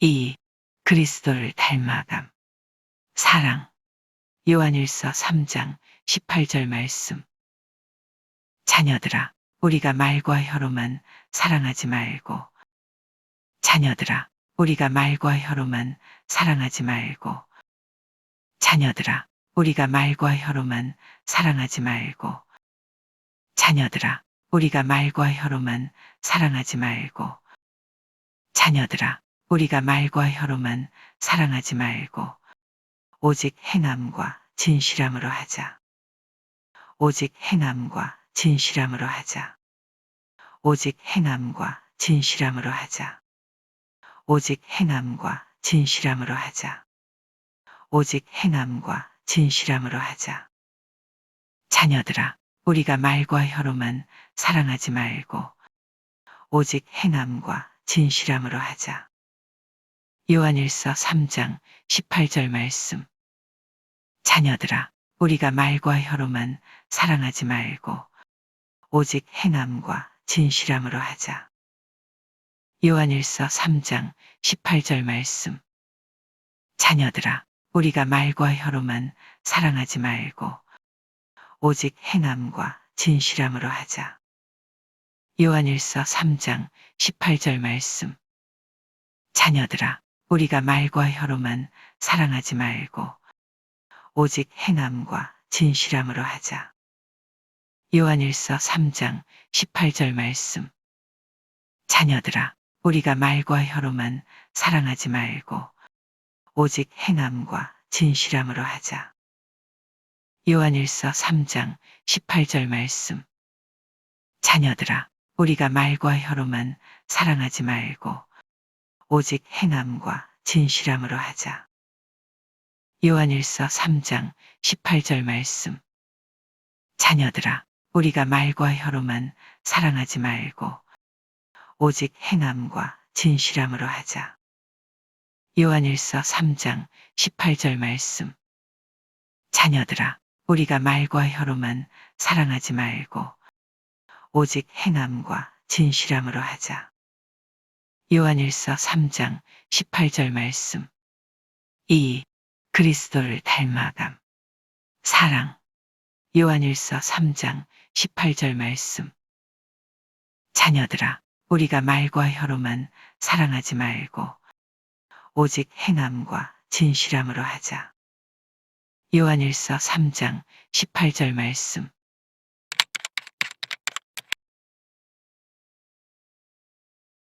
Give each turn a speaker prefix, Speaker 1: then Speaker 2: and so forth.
Speaker 1: 2. 그리스도를 닮아감. 사랑. 요한일서 3장 18절 말씀. 자녀들아, 우리가 말과 혀로만 사랑하지 말고, 자녀들아, 우리가 말과 혀로만 사랑하지 말고, 자녀들아, 우리가 말과 혀로만 사랑하지 말고, 자녀들아, 우리가 말과 혀로만 사랑하지 말고, 자녀들아, 우리가 말과 혀로만 사랑하지 말고, 오직 행함과 진실함으로 하자. 오직 행함과 진실함으로 하자. 오직 행함과 진실함으로 하자. 오직 행함과 진실함으로 하자. 오직 행함과 진실함으로 하자. 자녀들아, 우리가 말과 혀로만 사랑하지 말고, 오직 행함과 진실함으로 하자. 요한일서 3장 18절 말씀. 자녀들아, 우리가 말과 혀로만 사랑하지 말고, 오직 행함과 진실함으로 하자. 요한일서 3장 18절 말씀. 자녀들아, 우리가 말과 혀로만 사랑하지 말고, 오직 행함과 진실함으로 하자. 요한일서 3장 18절 말씀. 자녀들아, 우리가 말과 혀로만 사랑하지 말고, 오직 행함과 진실함으로 하자. 요한일서 3장 18절 말씀. 자녀들아, 우리가 말과 혀로만 사랑하지 말고, 오직 행함과 진실함으로 하자. 요한일서 3장 18절 말씀. 자녀들아, 우리가 말과 혀로만 사랑하지 말고, 오직 행함과 진실함으로 하자. 요한일서 3장 18절 말씀. 자녀들아, 우리가 말과 혀로만 사랑하지 말고, 오직 행함과 진실함으로 하자. 요한일서 3장 18절 말씀. 자녀들아, 우리가 말과 혀로만 사랑하지 말고, 오직 행함과 진실함으로 하자. 요한일서 3장 18절 말씀. 2. 그리스도를 닮아감. 사랑. 요한일서 3장 18절 말씀. 자녀들아, 우리가 말과 혀로만 사랑하지 말고, 오직 행함과 진실함으로 하자. 요한일서 3장 18절 말씀.